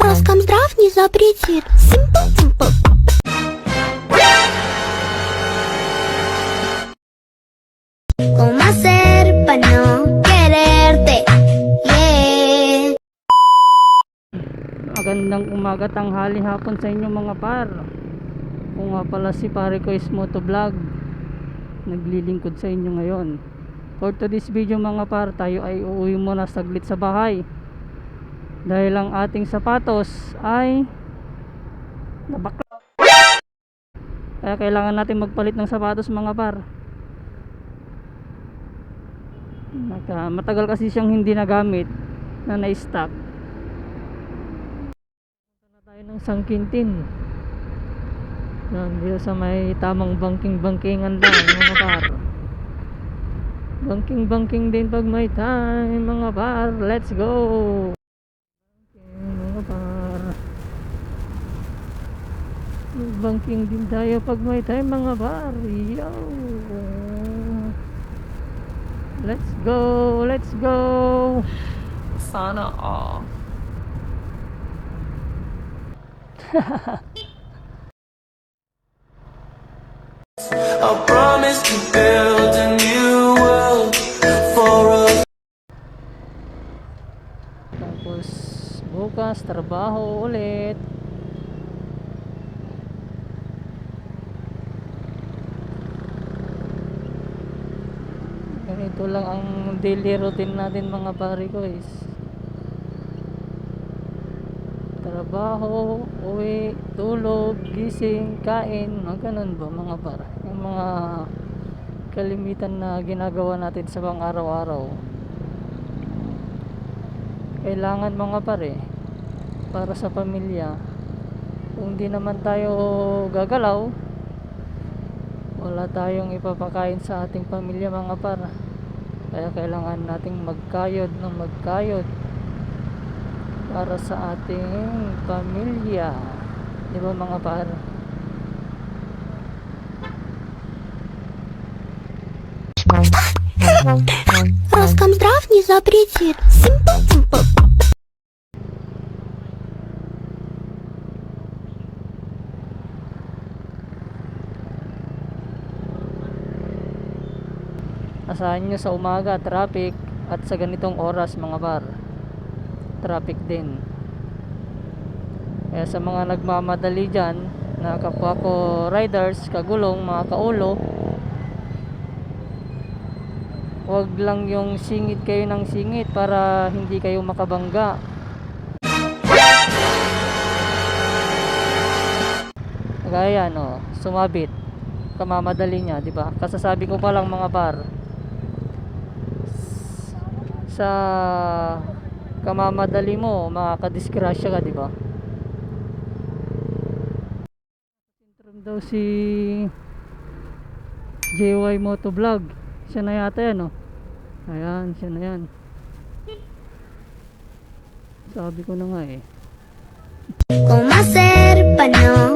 Роскомздрав не запретит. Симпл-симпл. ¿Cómo hacer para no quererte? Yeah. Magandang umaga, tanghali, hapon sa inyo mga par. Kung nga pala si pare ko is motovlog. Naglilingkod sa inyo ngayon. For today's video mga par, tayo ay uuwi muna saglit sa bahay. Dahil ang ating sapatos ay nabakla. Kaya kailangan natin magpalit ng sapatos mga par. Naka, matagal kasi siyang hindi nagamit na na-stock na tayo ng sangkintin yan dito sa may tamang banking bankingan lang mga par banking banking din pag may time mga par let's go! Banking mga par banking din tayo pag may time mga par yo! Let's go let's go! Sana all. I promise to build a new world for us. Tapos bukas trabaho ulit. Ganito lang ang daily routine natin mga pare ko is trabaho, uwi, tulog, gising, kain, mga ganun ba mga para yung mga kalimitan na ginagawa natin sa pang araw-araw. Kailangan mga pare para sa pamilya kung di naman tayo gagalaw wala tayong ipapakain sa ating pamilya mga para. Kaya kailangan nating magkayod ng magkayod para sa ating pamilya di ba mga para Роскомздрав не запретит. Симпл-симпл. asahan nyo sa umaga traffic at sa ganitong oras mga bar traffic din. Kaya sa mga nagmamadali dyan na kapwa ko riders kagulong mga kaulo wag lang yung singit kayo ng singit para hindi kayo makabangga. Kaya no sumabit. Kamamadali niya di ba? Kasasabi ko pa lang mga par sa kamamadali mo makakadisgrasya ka di ba? Sintrom daw si JY Motovlog. Siya na yata yan oh. Ayan siya na yan. Sabi ko na nga eh. ¿Cómo hacer para no